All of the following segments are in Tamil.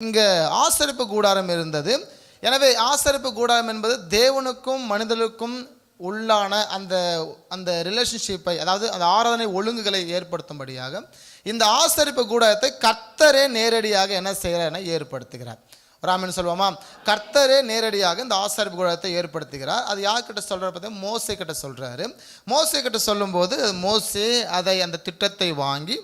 இங்கே ஆசரிப்பு கூடாரம் இருந்தது. எனவே ஆசரிப்பு கூடாரம் என்பது தேவனுக்கும் மனிதனுக்கும் உள்ளான அந்த அந்த ரிலேஷன்ஷிப்பை அதாவது அந்த ஆராதனை ஒழுங்குகளை ஏற்படுத்தும்படியாக இந்த ஆசரிப்பு கூடாரத்தை கர்த்தரே நேரடியாக என்ன செய்கிறார் என ஏற்படுத்துகிறார். ராமன் சொல்லுவோமா? கர்த்தரே நேரடியாக இந்த ஆசாரிப்பு கூடாரத்தை ஏற்படுத்துகிறார். அது யார்கிட்ட சொல்கிறார் பார்த்தா மோசை கிட்ட சொல்கிறாரு மோசை கிட்ட சொல்லும்போது மோசே அதை அந்த திட்டத்தை வாங்கி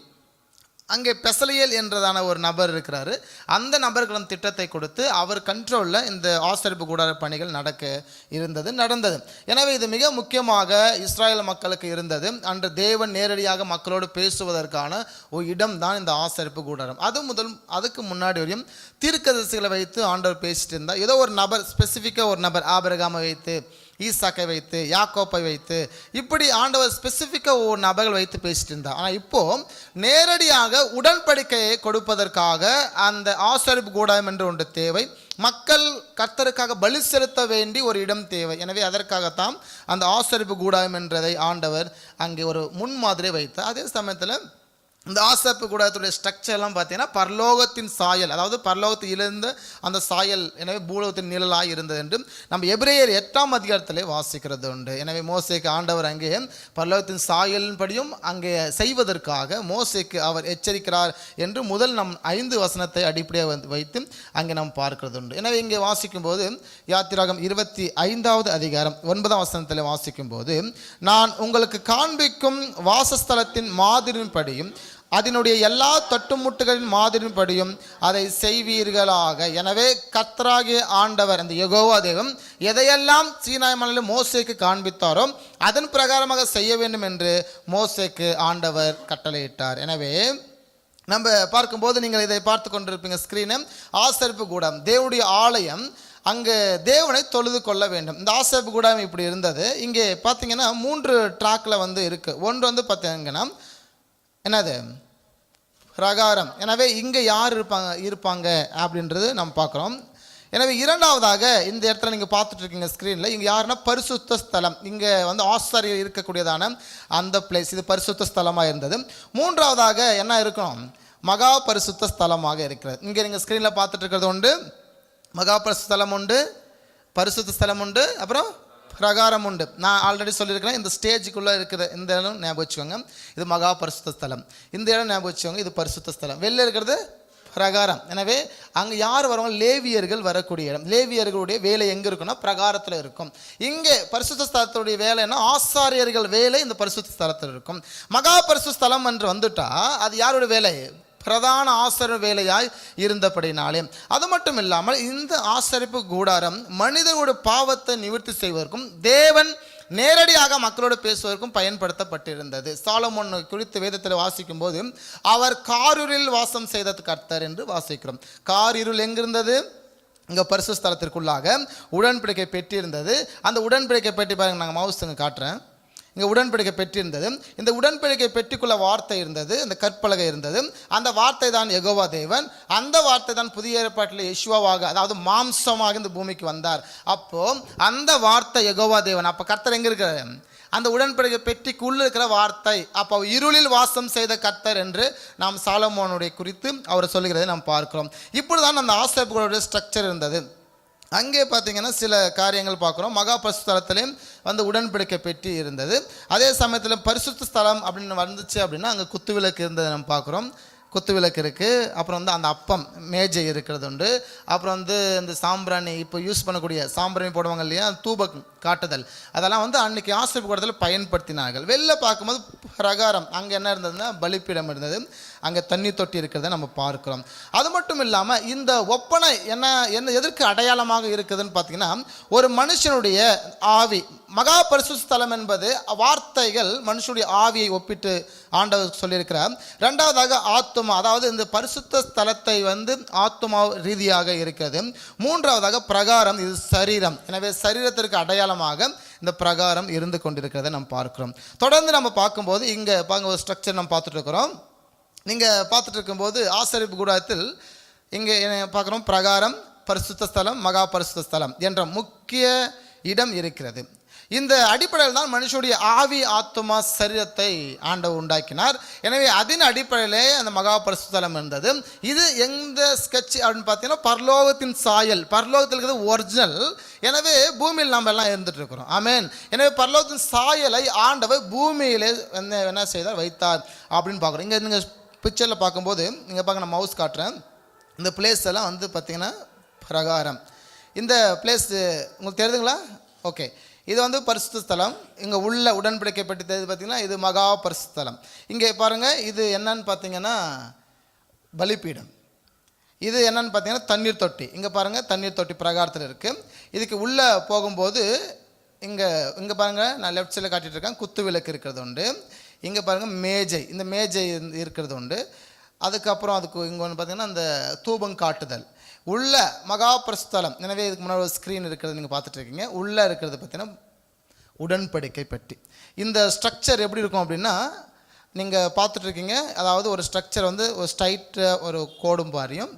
அங்கே பெசலியல் என்றதான ஒரு நபர் இருக்கிறார். அந்த நபருக்கு திட்டத்தை கொடுத்து அவர் கண்ட்ரோலில் இந்த ஆசரிப்பு கூடார பணிகள் நடக்க இருந்தது நடந்தது. எனவே இது மிக முக்கியமாக இஸ்ராயல் மக்களுக்கு இருந்தது. அன்று தேவன் நேரடியாக மக்களோடு பேசுவதற்கான ஒரு இடம் தான் இந்த ஆசரிப்பு கூடாரம். அது முதல் அதுக்கு முன்னாடி வரையும் தீர்க்கதரிசிகளை வைத்து ஆண்டவர் பேசிட்டு இருந்தால் ஏதோ ஒரு நபர் ஸ்பெசிஃபிக்காக ஒரு நபர் ஆபிரகாமை வைத்து ஈசாக்கை வைத்து யாக்கோப்பை வைத்து இப்படி ஆண்டவர் ஸ்பெசிஃபிக்காக ஒவ்வொரு நபர்கள் வைத்து பேசிட்டு இருந்தார். ஆனால் இப்போ நேரடியாக உடன்படிக்கையை கொடுப்பதற்காக அந்த ஆசரிப்பு கூடாயம் என்று ஒன்று தேவை. மக்கள் கர்த்தருக்காக பலி செலுத்த வேண்டி ஒரு இடம் தேவை. எனவே அதற்காகத்தான் அந்த ஆசரிப்பு கூடாயம் என்றதை ஆண்டவர் அங்கே ஒரு முன்மாதிரி வைத்தார். அதே சமயத்தில் இந்த ஆசரிப்பு கூடத்துடைய ஸ்ட்ரக்சர்லாம் பார்த்தீங்கன்னா பரலோகத்தின் சாயல் அதாவது பரலோகத்தில் இழந்த அந்த சாயல் எனவே பூலோகத்தின் நிழலாக இருந்தது என்று நம்ம எபிரேயர் எட்டாம் அதிகாரத்திலே வாசிக்கிறது உண்டு. எனவே மோசேக்கு ஆண்டவர் அங்கே பரலோகத்தின் சாயலின்படியும் அங்கே செய்வதற்காக மோசேக்கு அவர் எச்சரிக்கிறார் என்று முதல் நம் ஐந்து வசனத்தை அடிப்படையாக வைத்து அங்கே நாம் பார்க்கிறது உண்டு. எனவே இங்கே வாசிக்கும்போது யாத்திராகம் இருபத்தி ஐந்தாவது அதிகாரம் ஒன்பதாம் வசனத்தில் வாசிக்கும்போது நான் உங்களுக்கு காண்பிக்கும் வாசஸ்தலத்தின் மாதிரின்படியும் அதனுடைய எல்லா தட்டுமுட்டுகளின் மாதிரிப்படியும் அதை செய்வீர்களாக. எனவே கத்ராகிய ஆண்டவர் அந்த யகோவா தேவம் எதையெல்லாம் சீனாய் மலையில் மோசேக்கு காண்பித்தாரோ அதன் பிரகாரமாக செய்ய வேண்டும் என்று மோசேக்கு ஆண்டவர் கட்டளையிட்டார். எனவே நம்ம பார்க்கும்போது நீங்கள் இதை பார்த்து கொண்டிருப்பீங்க ஸ்க்ரீனு ஆசரிப்பு கூடம் தேவனுடைய ஆலயம் அங்கே தேவனை தொழுது கொள்ள வேண்டும். இந்த ஆசரிப்பு கூடம் இப்படி இருந்தது. இங்கே பார்த்தீங்கன்னா மூன்று ட்ராக்கில் வந்து இருக்குது ஒன்று வந்து பார்த்தீங்கன்னா என்னது? பிரகாரம். எனவே இங்கே யார் இருப்பாங்க இருப்பாங்க அப்படின்றது நம்ம பார்க்குறோம். எனவே இரண்டாவதாக இந்த இடத்துல நீங்கள் பார்த்துட்டு இருக்கீங்க ஸ்க்ரீனில் இங்கே யாருன்னா பரிசுத்த ஸ்தலம். இங்கே வந்து ஆசாரியர் இருக்கக்கூடியதான அந்த பிளேஸ் இது பரிசுத்த ஸ்தலமாக இருந்தது. மூன்றாவதாக என்ன இருக்கணும் மகா பரிசுத்த ஸ்தலமாக இருக்கிறது. இங்கே நீங்கள் ஸ்க்ரீனில் பார்த்துட்டு இருக்கிறது உண்டு. மகா பரிசுத்த ஸ்தலம் உண்டு. பரிசுத்த ஸ்தலம் உண்டு. அப்புறம் பிரகாரம் உண்டு நான் ஆல்ரெடி சொல்லியிருக்கிறேன் இந்த ஸ்டேஜுக்குள்ளே இருக்கிற இந்த இடம் ஞாபகம் வச்சுக்கோங்க. இது மகா பரிசுத்த ஸ்தலம். இந்த இடம் ஞாபகம் வச்சுக்கோங்க இது பரிசுத்த ஸ்தலம். வெளில இருக்கிறது பிரகாரம். எனவே அங்கே யார் வரவங்க? லேவியர்கள் வரக்கூடிய இடம். லேவியர்களுடைய வேலை எங்கே இருக்குன்னா பிரகாரத்தில் இருக்கும். இங்கே பரிசுத்த ஸ்தலத்துடைய வேலைன்னா ஆசாரியர்கள் வேலை இந்த பரிசுத்த ஸ்தலத்தில் இருக்கும். மகா பரிசு ஸ்தலம் என்று வந்துட்டால் அது யாருடைய வேலை? பிரதான ஆசர வேலையாய் இருந்தபடினாலே. அது மட்டும் இல்லாமல் இந்த ஆசரிப்பு கூடாரம் மனிதனுடைய பாவத்தை நிவர்த்தி செய்வதற்கும் தேவன் நேரடியாக மக்களோடு பேசுவதற்கும் பயன்படுத்தப்பட்டிருந்தது. சாலமோன் குறித்து வேதத்தில் வாசிக்கும் போது அவர் காரிருளில் வாசம் செய்த கர்த்தர் என்று வாசிக்கிறோம். காரிருள் எங்கிருந்தது? இங்கே பரிசு ஸ்தலத்திற்குள்ளாக உடன்படிக்கை பெட்டி இருந்தது அந்த உடன்படிக்கை பெட்டி பாருங்க நாங்கள் மவுசுங்க காட்டுறேன். இங்கே உடன்படிக்கை பெற்றிருந்தது. இந்த உடன்படிக்கை பெட்டிக்குள்ள வார்த்தை இருந்தது இந்த கற்பலகை இருந்தது. அந்த வார்த்தை தான் எகோவா தேவன். அந்த வார்த்தை தான் புதிய ஏற்பாட்டில் யஷுவாவாக அதாவது மாம்சமாக இந்த பூமிக்கு வந்தார். அப்போது அந்த வார்த்தை எகோவா தேவன். அப்போ கர்த்தர் எங்கே இருக்கிறார் அந்த உடன்படிக்கை பெட்டிக்குள்ளே இருக்கிற வார்த்தை. அப்போ இருளில் வாசம் செய்த கர்த்தர் என்று நாம் சாலமோனுடைய குறித்து அவர் சொல்லுகிறதை நாம் பார்க்கிறோம். இப்படிதான் அந்த ஆசிரியர்களுடைய ஸ்ட்ரக்சர் இருந்தது. அங்கே பார்த்தீங்கன்னா சில காரியங்கள் பார்க்குறோம். மகா பரிசுத்தலத்திலையும் வந்து உடன்படிக்கை பெட்டி இருந்தது. அதே சமயத்தில் பரிசுத்த ஸ்தலம் அப்படின்னு வந்துச்சு அப்படின்னா அங்கே குத்துவிளக்கு இருந்ததை நம்ம பார்க்குறோம். குத்துவிளக்கு இருக்குது அப்புறம் வந்து அந்த அப்பம் மேஜை இருக்கிறது உண்டு. அப்புறம் வந்து இந்த சாம்பிராணி இப்போ யூஸ் பண்ணக்கூடிய சாம்பிராணி போடுவாங்க இல்லையா? தூபம் காட்டுதல். அதெல்லாம் வந்து அன்னைக்கு ஆசிரியப்பு கூடத்தில் பயன்படுத்தினார்கள். வெளில பார்க்கும்போது பிரகாரம். அங்கே என்ன இருந்ததுன்னா பலிப்பீடம் இருந்தது. அங்கே தண்ணி தொட்டி இருக்கிறத நம்ம பார்க்குறோம். அது மட்டும் இல்லாமல் இந்த ஒப்பனை என்ன என்ன எதற்கு அடையாளமாக இருக்குதுன்னு பார்த்தீங்கன்னா ஒரு மனுஷனுடைய ஆவி மகா பரிசு ஸ்தலம் என்பது வார்த்தைகள் மனுஷனுடைய ஆவியை ஒப்பிட்டு ஆண்டவர் சொல்லியிருக்கிறார். ரெண்டாவதாக ஆத்துமா அதாவது இந்த பரிசுத்த ஸ்தலத்தை வந்து ஆத்துமா ரீதியாக இருக்கிறது. மூன்றாவதாக பிரகாரம் இது சரீரம். எனவே சரீரத்திற்கு அடையாளமாக இந்த பிரகாரம் இருந்து கொண்டிருக்கிறதை நம்ம பார்க்கிறோம். தொடர்ந்து நம்ம பார்க்கும்போது இங்கே பாங்க ஒரு ஸ்ட்ரக்சர் நம்ம பார்த்துட்டு இருக்கிறோம் நீங்கள் பார்த்துட்டு இருக்கும்போது ஆசரிப்பு கூடத்தில் இங்கே பார்க்குறோம்? பிரகாரம் பரிசுத்த ஸ்தலம் மகா பரிசுத்த ஸ்தலம் என்ற முக்கிய இடம் இருக்கிறது. இந்த அடிப்படையில் தான் மனுஷனுடைய ஆவி ஆத்மா சரீரத்தை ஆண்டவர் உண்டாக்கினார். எனவே அதன் அடிப்படையிலே அந்த மகா பரிசுத்தலம் இருந்தது. இது எந்த ஸ்கெட்ச் அப்படின்னு பார்த்தீங்கன்னா பரலோகத்தின் சாயல். பரலோகத்தில் இருக்கிறது ஒரிஜினல் எனவே பூமியில் நம்ம எல்லாம் இருந்துட்டு இருக்கிறோம். ஆமேன் எனவே பரலோகத்தின் சாயலை ஆண்டவர் பூமியிலே என்ன என்ன செய்தார்? வைத்தார் அப்படின்னு பார்க்குறோம். இங்கே நீங்கள் பிக்சரில் பார்க்கும்போது இங்கே பார்க்க நான் மவுஸ் காட்டுறேன். இந்த பிளேஸ் எல்லாம் வந்து பார்த்திங்கன்னா பிரகாரம். இந்த பிளேஸ் உங்களுக்கு தெரியுதுங்களா? ஓகே இது வந்து பரிசுத்த ஸ்தலம். இங்கே உள்ள உடன்படிக்கப்பட்டது பார்த்திங்கன்னா இது மகா பரிசுத்தலம் இங்கே பாருங்கள் இது என்னன்னு பார்த்தீங்கன்னா பலிப்பீடம் இது என்னன்னு பார்த்தீங்கன்னா தண்ணீர் தொட்டி. இங்கே பாருங்கள் தண்ணீர் தொட்டி பிரகாரத்தில் இருக்குது இதுக்கு உள்ளே போகும்போது இங்கே இங்கே பாருங்கள் நான் லெஃப்ட் சைடில் காட்டிட்டு இருக்கேன் குத்து விளக்கு இருக்கிறது உண்டு. இங்கே பாருங்கள் மேஜை. இந்த மேஜை இருக்கிறது உண்டு. அதுக்கப்புறம் அதுக்கு இங்கே ஒன்று பார்த்திங்கன்னா அந்த தூபம் காட்டுதல். உள்ள மகாபிரஸ்தலம் எனவே இதுக்கு முன்னாடி ஒரு ஸ்க்ரீன் இருக்கிறது நீங்கள் பார்த்துட்டு இருக்கீங்க. உள்ளே இருக்கிறது பார்த்தீங்கன்னா உடன்படிக்கை பெட்டி இந்த ஸ்ட்ரக்சர் எப்படி இருக்கும் அப்படின்னா நீங்கள் பார்த்துட்ருக்கீங்க அதாவது ஒரு ஸ்ட்ரக்சர் வந்து ஒரு ஸ்ட்ரைட்டு ஒரு கோடும் பாரியும்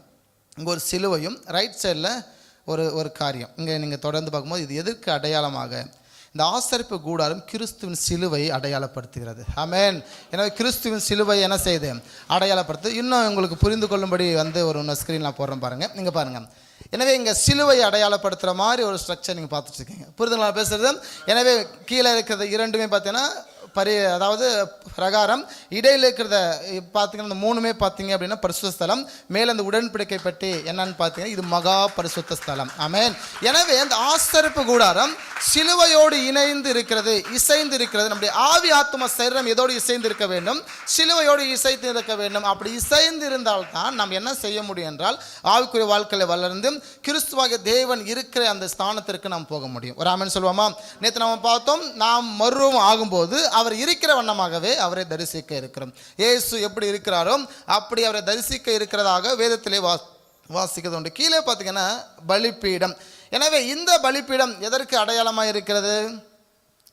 இங்கே ஒரு சிலுவையும் ரைட் சைடில் ஒரு ஒரு காரியம். இங்கே நீங்கள் தொடர்ந்து பார்க்கும்போது இது எதற்கு அடையாளமாக இந்த ஆசரிப்பு கூடாரம் கிறிஸ்துவின் சிலுவை அடையாளப்படுத்துகிறது. ஆமேன். எனவே கிறிஸ்துவின் சிலுவை என்ன செய்யுது? அடையாளப்படுத்து. இன்னும் உங்களுக்கு புரிந்து கொள்ளும்படி வந்து ஒரு இன்னும் ஸ்க்ரீன் நான் போடுறேன் பாருங்கள் நீங்கள் பாருங்கள் எனவே இங்கே சிலுவை அடையாளப்படுத்துகிற மாதிரி ஒரு ஸ்ட்ரக்சர் நீங்கள் பார்த்துட்டு இருக்கீங்க. புரிதுங்களா பேசுகிறது எனவே கீழே இருக்கிறது இரண்டுமே பார்த்தீங்கன்னா பரி அதாவது பிரகாரம். இடையில் இருக்கிறத பார்த்தீங்கன்னா இந்த மூணுமே பார்த்தீங்க அப்படின்னா பரிசுத்த ஸ்தலம். மேலே அந்த உடன்படிக்கை பற்றி என்னன்னு பார்த்தீங்கன்னா இது மகா பரிசுத்த ஸ்தலம். ஆமேன். எனவே அந்த ஆசரிப்பு கூடாரம் சிலுவையோடு இணைந்து இருக்கிறது இசைந்து இருக்கிறது. நம்முடைய ஆவி ஆத்ம சரீரம் எதோடு இசைந்து இருக்க வேண்டும்? சிலுவையோடு இசைத்து இருக்க வேண்டும். அப்படி இசைந்து இருந்தால்தான் நாம் என்ன செய்ய முடியும் என்றால் ஆவிக்குரிய வாழ்க்கையில் வளர்ந்து கிறிஸ்துவாக தேவன் இருக்கிற அந்த ஸ்தானத்திற்கு நாம் போக முடியும். ஒரு ஆமன் சொல்லுவோமா? நேற்று நம்ம பார்த்தோம் நாம் மருவம் ஆகும்போது அவர் இருக்கிற வண்ணமாகவே அவரை தரிசிக்க இருக்கிறோம். இயேசு எப்படி இருக்கிறாரோ அப்படி அவரை தரிசிக்க இருக்கிறதாக வேதத்திலே வா வாசிக்கிறது உண்டு. கீழே பார்த்தீங்கன்னா பலிப்பீடம் எனவே இந்த பலிப்பீடம் எதற்கு அடையாளமாக இருக்கிறது?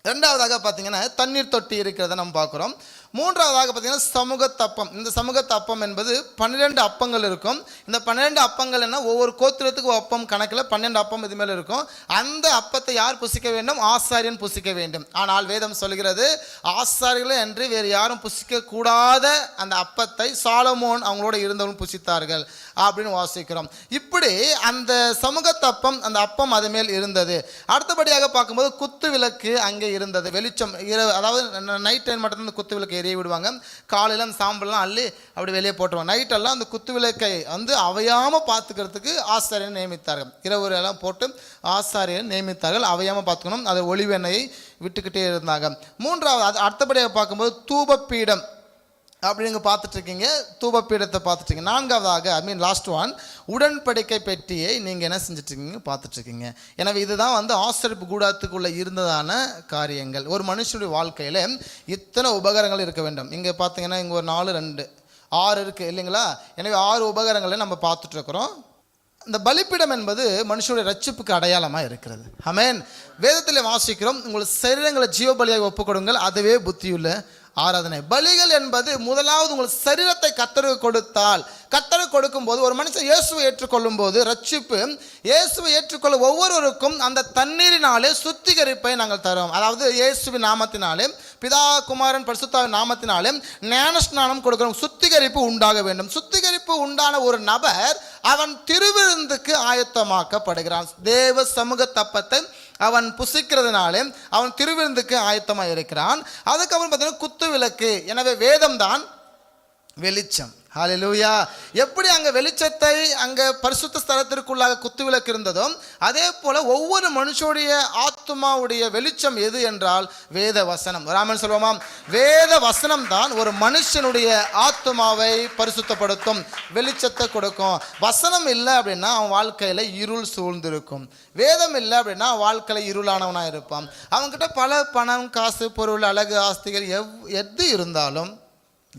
ரெண்டாவதாக பார்த்தீங்கன்னா தண்ணீர் தொட்டி இருக்கிறத நம்ம பார்க்குறோம். மூன்றாவதாக பார்த்தீங்கன்னா சமூக தப்பம் இந்த சமூக தப்பம் என்பது பன்னிரெண்டு அப்பங்கள் இருக்கும். இந்த பன்னிரெண்டு அப்பங்கள் என்ன? ஒவ்வொரு கோத்திரத்துக்கு அப்பம் கணக்கில் பன்னெண்டு அப்பம் இது மேலே இருக்கும். அந்த அப்பத்தை யார் புசிக்க வேண்டும்? ஆசாரியன் புசிக்க வேண்டும். ஆனால் வேதம் சொல்கிறது ஆசாரியர்கள் என்று வேறு யாரும் புசிக்க கூடாத அந்த அப்பத்தை சாலமோன் அவங்களோட இருந்தவங்க புசித்தார்கள் அப்படின்னு வாசிக்கிறோம். இப்படி அந்த சமூக தப்பம் அந்த அப்பம் அது மேல் இருந்தது. அடுத்தபடியாக பார்க்கும்போது குத்து விளக்கு அங்கே இருந்தது. வெளிச்சம் இரவு அதாவது நைட் டைம் மட்டும்தான் இந்த குத்து விளக்கு எரிய விடுவாங்க. காலையில் அந்த சாம்பல்லாம் அள்ளி அப்படி வெளியே போட்டுருவாங்க. நைட்டெல்லாம் அந்த குத்து விளக்கை வந்து அவையாமல் பார்த்துக்கிறதுக்கு ஆசாரியன் நியமித்தார்கள். இரவு எல்லாம் போட்டு ஆசாரியன் நியமித்தார்கள். அவையாமல் பார்த்துக்கணும். அதை ஒளிவெண்ணையை விட்டுக்கிட்டே இருந்தாங்க. மூன்றாவது அது அடுத்தபடியாக பார்க்கும்போது தூபப்பீடம். அப்படி நீங்கள் பார்த்துட்ருக்கீங்க தூபப்பீடத்தை பார்த்துட்ருக்கீங்க. நான்காவதாக ஐ மீன் லாஸ்ட் ஒன் உடன்படிக்கை பெட்டியை நீங்கள் என்ன செஞ்சிட்ருக்கீங்க? பார்த்துட்ருக்கீங்க. எனவே இதுதான் வந்து ஆசரிப்பு கூடத்துக்குள்ளே இருந்ததான காரியங்கள். ஒரு மனுஷனுடைய வாழ்க்கையில் இத்தனை உபகரங்கள் இருக்க வேண்டும். இங்கே பார்த்தீங்கன்னா இங்கே ஒரு நாலு ரெண்டு ஆறு இருக்குது இல்லைங்களா? எனவே ஆறு உபகரங்களை நம்ம பார்த்துட்ருக்குறோம். இந்த பலிப்பீடம் என்பது மனுஷனுடைய ரட்சிப்புக்கு அடையாளமாக இருக்கிறது. ஆமென் வேதத்தில் வாசிக்கிறோம் உங்கள் சரீரங்களை ஜீவ பலியாக ஒப்புக்கொடுங்கள் அதுவே புத்தியுள்ள ஆராதனை. பலிகள் என்பது முதலாவது உங்கள் சரீரத்தை கத்தருக்கு கொடுத்தால் கத்தருக்கு கொடுக்கும்போது ஒரு மனுஷன் இயேசுவை ஏற்றுக்கொள்ளும் போது ரட்சிப்பு இயேசுவை ஏற்றுக்கொள்ள ஒவ்வொருவருக்கும் அந்த தண்ணீரினாலே சுத்திகரிப்பை நாங்கள் தரோம். அதாவது இயேசுவின் நாமத்தினாலே பிதா குமாரன் பரிசுத்தாவின் நாமத்தினாலே ஞானஸ்நானம் கொடுக்கிறோம் சுத்திகரிப்பு உண்டாக வேண்டும். சுத்திகரிப்பு உண்டான ஒரு நபர் அவன் திருவிருந்துக்கு ஆயத்தமாக்கப்படுகிறான். தேவ சமூக தப்பத்தை அவன் புசிக்கிறதுனாலே அவன் திருவிருந்துக்கு ஆயத்தமாக இருக்கிறான் அதுக்கப்புறம் பார்த்தீங்கன்னா குத்து விளக்கு எனவே வேதம் தான் வெளிச்சம். ஹalleluya எப்படி அங்கே வெளிச்சத்தை அங்கே பரிசுத்த ஸ்தலத்திற்குள்ளாக குத்து விளக்கு இருந்ததோ அதே போல் ஒவ்வொரு மனுஷனுடைய ஆத்மாவுடைய வெளிச்சம் எது என்றால் வேத வசனம். ராமன் சொல்லுவோமா? வேத வசனம் தான் ஒரு மனுஷனுடைய ஆத்மாவை பரிசுத்தப்படுத்தும் வெளிச்சத்தை கொடுக்கும். வசனம் இல்லை அப்படின்னா அவன் வாழ்க்கையில் இருள் சூழ்ந்திருக்கும். வேதம் இல்லை அப்படின்னா வாழ்க்கையில் இருளானவனாக இருப்பான். அவன்கிட்ட பல பணம் காசு பொருள் அழகு ஆஸ்திகள் எவ் எது இருந்தாலும்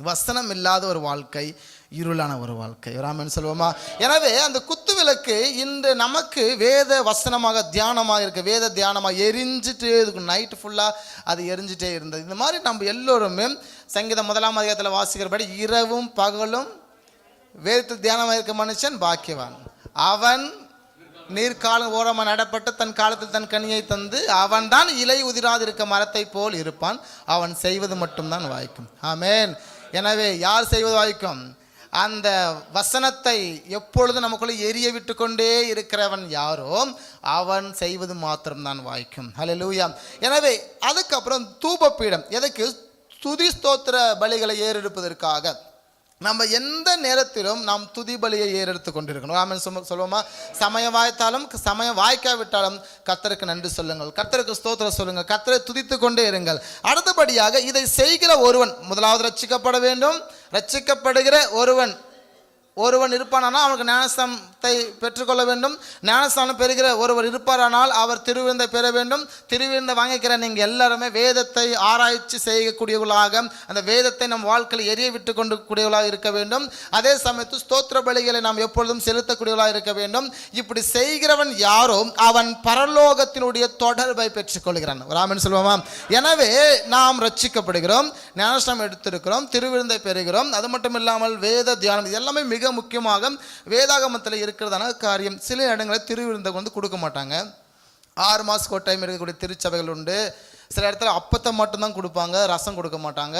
வசனம் இல்லாத ஒரு வாழ்க்கை இருளான ஒரு வாழ்க்கை. ராமன் சொல்லுவோமா? எனவே அந்த குத்து விளக்கு இன்று நமக்கு வேத வசனமாக தியானமாக இருக்க வேத தியானமாக எரிஞ்சிட்டே இருக்கும் நைட்டு ஃபுல்லாக அது எரிஞ்சிட்டே இருந்தது. இந்த மாதிரி நம்ம எல்லோருமே சங்கீதம் முதலாம் அதிகாரத்தில் வாசிக்கிறபடி இரவும் பகலும் வேதத்தில் தியானமாக இருக்க மனுஷன் பாக்கியவான். அவன் நீர்காலம் ஓரமாக நடப்பட்டு தன் காலத்தில் தன் கனியை தந்து அவன்தான் இலை உதிராதிருக்க மரத்தை போல் இருப்பான். அவன் செய்வது மட்டும்தான் வாய்க்கும். ஆமேன். எனவே யார் செய்வது வாய்க்கும்? அந்த வசனத்தை எப்பொழுது நமக்குள்ள எரிய விட்டு கொண்டே இருக்கிறவன் யாரோ அவன் செய்வது மாத்திரம்தான் வாய்க்கும். ஹalleluya எனவே அதுக்கப்புறம் தூபப்பீடம் எதுக்கு துதி ஸ்தோத்திர பலிகளை ஏறெடுப்பதற்காக. நம்ம எந்த நேரத்திலும் நாம் துதிபலியை ஏறெடுத்து கொண்டிருக்கணும். ஆமென் சும்மா சொல்லுவோமா? சமயம் வாய்த்தாலும் சமயம் வாய்க்காவிட்டாலும் கத்தருக்கு நன்றி சொல்லுங்கள். கத்தருக்கு ஸ்தோத்திரம் சொல்லுங்கள். கத்தரை துதித்து கொண்டே இருங்கள். அடுத்தபடியாக இதை செய்கிற ஒருவன் முதலாவது ரட்சிக்கப்பட வேண்டும். ரட்சிக்கப்படுகிற ஒருவன் ஒருவன் இருப்பானானால் அவனுக்கு ஞானஸ்தானத்தை பெற்றுக்கொள்ள வேண்டும். ஞானஸ்தானம் பெறுகிற ஒருவர் இருப்பாரானால் அவர் திருவிருந்தை பெற வேண்டும். திருவிருந்தை வாங்கிக்கிற நீங்கள் எல்லாருமே வேதத்தை ஆராய்ச்சி செய்யக்கூடியவர்களாக அந்த வேதத்தை நம் வாழ்க்கையில் எரிய விட்டு கொண்டு கூடியவர்களாக இருக்க வேண்டும். அதே சமயத்தில் ஸ்தோத்திர பலிகளை நாம் எப்பொழுதும் செலுத்தக்கூடியவர்களாக இருக்க வேண்டும். இப்படி செய்கிறவன் யாரோ அவன் பரலோகத்தினுடைய தொடர்பை பெற்றுக்கொள்கிறான். ராமன் சொல்லுவோமா? எனவே நாம் ரட்சிக்கப்படுகிறோம் ஞானஸ்தானம் எடுத்திருக்கிறோம் திருவிருந்தை பெறுகிறோம். அது மட்டும் இல்லாமல் வேத தியானம் இது எல்லாமே மிக முக்கியமாக வேதாகமத்தில் இருக்கிறதான காரியம். சில இடங்களில் திருவிருந்தம் வந்து கொடுக்க மாட்டாங்க. ஆறு மாதத்துக்கு ஒரு டைம் இருக்கக்கூடிய திருச்சபைகள் உண்டு. சில இடத்துல அப்பத்தை மட்டும்தான் கொடுப்பாங்க ரசம் கொடுக்க மாட்டாங்க.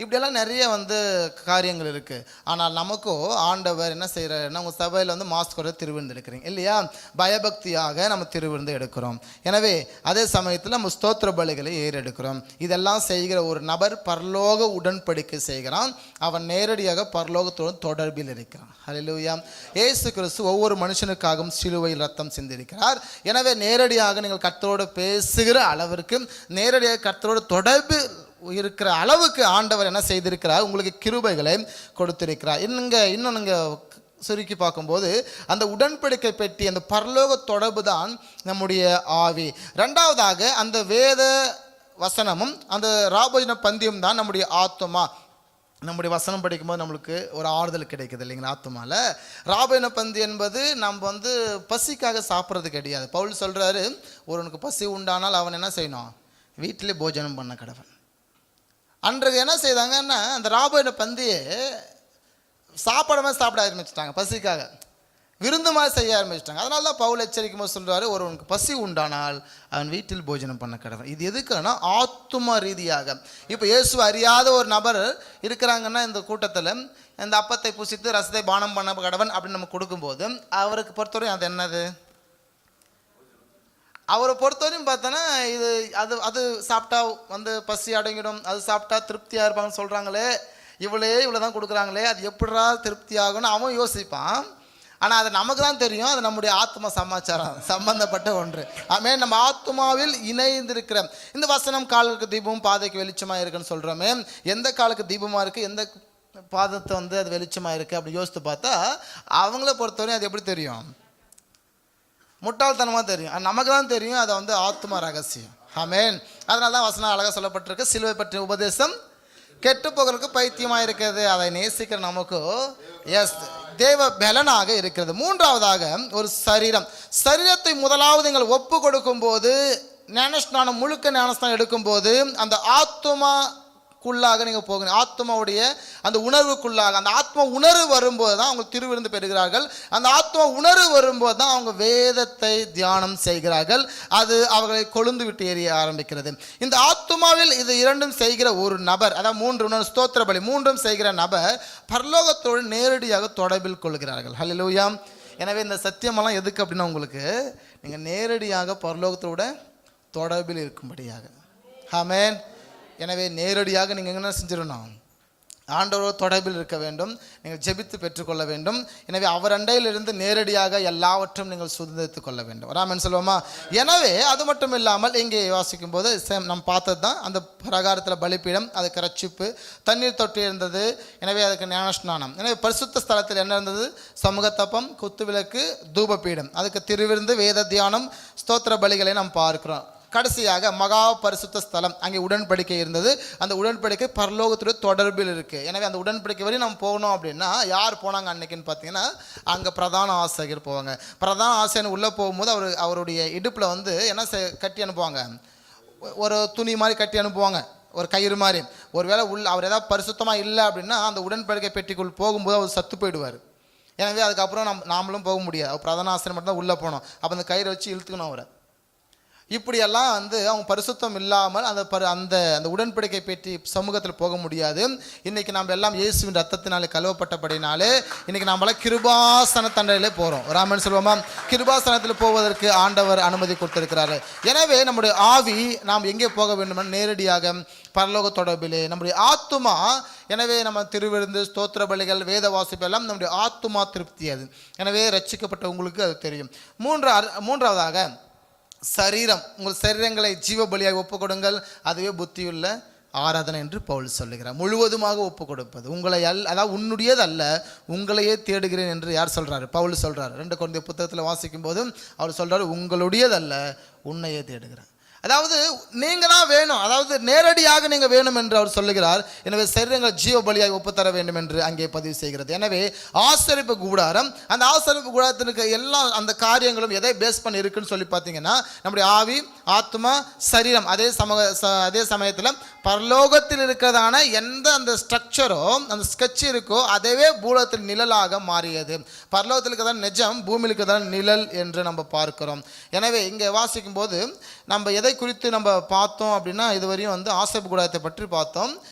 இப்படியெல்லாம் நிறைய வந்து காரியங்கள் இருக்குது ஆனால் நமக்கோ ஆண்டவர் என்ன செய்கிறாருன்னா உங்கள் சபையில் வந்து மாஸ்கோட திருவிருந்து எடுக்கிறீங்க இல்லையா? பயபக்தியாக நம்ம திருவிருந்து எடுக்கிறோம். எனவே அதே சமயத்தில் நம்ம ஸ்தோத்திர பலிகளை ஏறெடுக்கிறோம். இதெல்லாம் செய்கிற ஒரு நபர் பரலோக உடன்படிக்கை செய்கிறான். அவன் நேரடியாக பரலோகத்துடன் தொடர்பில் இருக்கிறான். ஹalleluya ஏசு கிறிஸ்து ஒவ்வொரு மனுஷனுக்காகவும் சிலுவையில் ரத்தம் சிந்திருக்கிறார். எனவே நேரடியாக நீங்கள் கர்த்தரோடு பேசுகிற அளவிற்கு நேரடியாக கர்த்தரோடு தொடர்பு இருக்கிற அளவுக்கு ஆண்டவர் என்ன செய்திருக்கிறார்? உங்களுக்கு கிருபைகளை கொடுத்திருக்கிறார். இன்னுங்க இன்னும் நீங்கள் சுருக்கி பார்க்கும்போது அந்த உடன்படிக்கை பெட்டி அந்த பரலோக தொடர்பு தான் நம்முடைய ஆவி. ரெண்டாவதாக அந்த வேத வசனமும் அந்த ராபோஜன பந்தியம் தான் நம்முடைய ஆத்மா நம்முடைய வசனம் படிக்கும்போது நம்மளுக்கு ஒரு ஆறுதல் கிடைக்குது இல்லைங்களா ஆத்மாவில் ராபோஜன பந்தி என்பது நம்ம வந்து பசிக்காக சாப்பிட்றது கிடையாது. பவுல் சொல்கிறாரு ஒருவனுக்கு பசி உண்டானால் அவன் என்ன செய்யணும்? வீட்டிலே போஜனம் பண்ண கடவன். அன்றைக்கு என்ன செய்தாங்கன்னா அந்த ராபோஜன பந்தியை சாப்பிடாம சாப்பிட ஆரம்பிச்சிட்டாங்க பசிக்காக. விருந்து மாதிரி செய்ய ஆரம்பிச்சிட்டாங்க. அதனால தான் பவுல் எச்சரிக்கும் போது சொல்கிறாரு ஒருவனுக்கு பசி உண்டானால் அவன் வீட்டில் போஜனம் பண்ண கடவன். இது எதுக்குன்னா ஆத்தும ரீதியாக. இப்போ இயேசு அறியாத ஒரு நபர் இருக்கிறாங்கன்னா இந்த கூட்டத்தில் இந்த அப்பத்தை புசித்து ரசத்தை பானம் பண்ண கடவன் அப்படின்னு நம்ம கொடுக்கும்போது அவருக்கு பொறுத்தவரையும் அது என்னது? அவரை பொறுத்தவரையும் பார்த்தோன்னா இது அது அது சாப்பிட்டா வந்து பசி அடங்கிடும் அது சாப்பிட்டா திருப்தியாக இருப்பாங்கன்னு சொல்கிறாங்களே இவ்வளே இவ்வளோ தான் கொடுக்குறாங்களே அது எப்படிடா திருப்தி ஆகும்னு அவன் யோசிப்பான். ஆனால் அது நமக்கு தான் தெரியும் அது நம்முடைய ஆத்ம சமாச்சாரம் சம்பந்தப்பட்ட ஒன்று. ஆமே நம்ம ஆத்மாவில் இணைந்திருக்கிற இந்த வசனம் காலுக்கு தீபம் பாதைக்கு வெளிச்சமாக இருக்குன்னு சொல்கிறோமே எந்த காலுக்கு தீபமாக இருக்குது எந்த பாதத்தை வந்து அது வெளிச்சமாக இருக்குது அப்படி யோசித்து பார்த்தா அவங்கள பொறுத்தவரையும் அது எப்படி தெரியும்? முட்டாள்தனமாக தெரியும். அது நமக்கு தான் தெரியும். அதை வந்து ஆத்ம ரகசியம். ஆமென் அதனால தான் வசனம் அழகாக சொல்லப்பட்டிருக்கு. சிலுவை பற்றிய உபதேசம் கெட்டு போகிறதுக்கு பைத்தியமாக இருக்கிறது. அதை நேசிக்கிற நமக்கு எஸ் தேவ பலனாக இருக்கிறது. மூன்றாவதாக ஒரு சரீரம். சரீரத்தை முதலாவது நீங்கள் ஒப்பு கொடுக்கும்போது ஞானஸ்நானம் முழுக்க ஞானஸ்நானம் எடுக்கும்போது அந்த ஆத்மா உள்ளாக நீங்கள் போகணும். ஆத்மாவுடைய அந்த உணர்வுக்குள்ளாக அந்த ஆத்மா உணர்வு வரும்போது தான் அவங்க திருவிருந்து பெறுகிறார்கள். அந்த ஆத்மா உணர்வு வரும்போது தான் அவங்க வேதத்தை தியானம் செய்கிறார்கள். அது அவர்களை கொழுந்து விட்டு எறிய ஆரம்பிக்கிறது. இந்த ஆத்மாவில் இது இரண்டும் செய்கிற ஒரு நபர் அதாவது மூன்று உணர்வு ஸ்தோத்திர பலி மூன்றும் செய்கிற நபர் பரலோகத்தோடு நேரடியாக தொடர்பில் கொள்கிறார்கள். ஹலிலூயாம் எனவே இந்த சத்தியமெல்லாம் எதுக்கு அப்படின்னா உங்களுக்கு நீங்கள் நேரடியாக பரலோகத்தோட தொடர்பில் இருக்கும்படியாக. ஆமென் எனவே நேரடியாக நீங்கள் என்ன செஞ்சிடணும். ஆண்டவர் தொடர்பில் இருக்க வேண்டும். நீங்கள் ஜெபித்து பெற்றுக்கொள்ள வேண்டும். எனவே அவர் அண்டையிலிருந்து நேரடியாக எல்லாவற்றும் நீங்கள் சுதந்திரித்துக் கொள்ள வேண்டும். ராமன் சொல்லுவோமா? எனவே அது மட்டும் இல்லாமல் இங்கே வாசிக்கும் போது சேம் பார்த்தது தான். அந்த பிரகாரத்தில் பலிப்பீடம் அதுக்கு ரட்சிப்பு தண்ணீர் தொட்டி இருந்தது. எனவே அதுக்கு ஞானஸ்நானம். எனவே பரிசுத்த ஸ்தலத்தில் என்ன இருந்தது? சமூகத்தப்பம் குத்துவிளக்கு தூபப்பீடம் அதுக்கு திருவிருந்து வேத தியானம் ஸ்தோத்திர பலிகளை நாம் பார்க்கிறோம். கடைசியாக மகா பரிசுத்த ஸ்தலம் அங்கே உடன்படிக்கை இருந்தது. அந்த உடன்படிக்கை பரலோகத்துடைய தொடர்பில் இருக்குது எனவே அந்த உடன்படிக்கை வரை நம்ம போகணும் அப்படின்னா யார் போனாங்க அன்னைக்குன்னு பார்த்தீங்கன்னா அங்கே பிரதான ஆசிரியர் போவாங்க. பிரதான ஆசிரியர் உள்ளே போகும்போது அவர் அவருடைய இடுப்பில் வந்து என்ன கட்டி அனுப்புவாங்க? ஒரு துணி மாதிரி கட்டி அனுப்புவாங்க. ஒரு கயிறு மாதிரி. ஒருவேளை உள்ள அவர் ஏதாவது பரிசுத்தமாக இல்லை அப்படின்னா அந்த உடன்படிக்கை பெட்டிக்குள் போகும்போது அவர் சத்து போயிடுவார். எனவே அதுக்கப்புறம் நம் நாமளும் போக முடியாது. அவர் பிரதான ஆசிரியர் மட்டும் தான் உள்ளே போனோம் அப்போ அந்த கயிறை வச்சு இழுத்துக்கணும் அவரை. இப்படியெல்லாம் வந்து அவங்க பரிசுத்தம் இல்லாமல் அந்த பரு அந்த அந்த உடன்படிக்கை பற்றி சமூகத்தில் போக முடியாது. இன்றைக்கி நாம் எல்லாம் இயேசுவின் ரத்தத்தினாலே கழுவப்பட்டபடினாலே இன்றைக்கி நாமெல்லாம் கிருபாசன தண்டையிலே போகிறோம் ராமன் சொல்லுவோமா? கிருபாசனத்தில் போவதற்கு ஆண்டவர் அனுமதி கொடுத்திருக்கிறாரு. எனவே நம்முடைய ஆவி நாம் எங்கே போக வேண்டுமென நேரடியாக பரலோக தொடர்பிலே நம்முடைய ஆத்துமா எனவே நம்ம திருவிருந்து ஸ்தோத்திர பலிகள் வேத வாசிப்பு எல்லாம் நம்முடைய ஆத்துமா திருப்தி அது. எனவே ரட்சிக்கப்பட்ட உங்களுக்கு அது தெரியும். மூன்றா மூன்றாவதாக சரீரம் உங்கள் சரீரங்களை ஜீவ பலியாக ஒப்பு கொடுங்கள் அதுவே புத்தியுள்ள ஆராதனை என்று பவுல் சொல்லுகிறார். முழுவதுமாக ஒப்பு கொடுப்பது உங்களை அல் அதாவது உன்னுடையது அல்ல உங்களையே தேடுகிறேன் என்று யார் சொல்கிறாரு பவுல் சொல்கிறார் ரெண்டு குழந்தை புத்தகத்தில் வாசிக்கும் போதும் அவர் சொல்கிறார் உங்களுடையதல்ல உன்னையே தேடுகிறேன். அதாவது நீங்கள் தான் வேணும். அதாவது நேரடியாக நீங்கள் வேணும் என்று அவர் சொல்லுகிறார். எனவே சரீரங்கள் ஜீவ பலியாக ஒப்புத்தர வேண்டும் என்று அங்கே பதிவு செய்கிறது. எனவே ஆசரிப்பு கூடாரம் அந்த ஆசரிப்பு கூடாரத்திற்கு எல்லா அந்த காரியங்களும் எதை பேஸ் பண்ணி இருக்குன்னு சொல்லி பார்த்தீங்கன்னா நம்முடைய ஆவி ஆத்மா சரீரம் அதே சம ச- அதே சமயத்தில் பரலோகத்தில் இருக்கிறதான எந்த அந்த ஸ்ட்ரக்சரோ அந்த ஸ்கெட்ச் இருக்கோ அதுவே பூலத்தில் நிழலாக மாறியது. பரலோகத்தில் இருக்கிறதான் நிஜம் பூமியில் இருக்கிறதான நிழல் என்று நம்ம பார்க்கிறோம். எனவே இங்கே வாசிக்கும் போது நம்ம எதை குறித்து நம்ம பார்த்தோம் அப்படின்னா இதுவரையும் வந்து ஆசைப்பு கூடாரத்தை பற்றி பார்த்தோம்.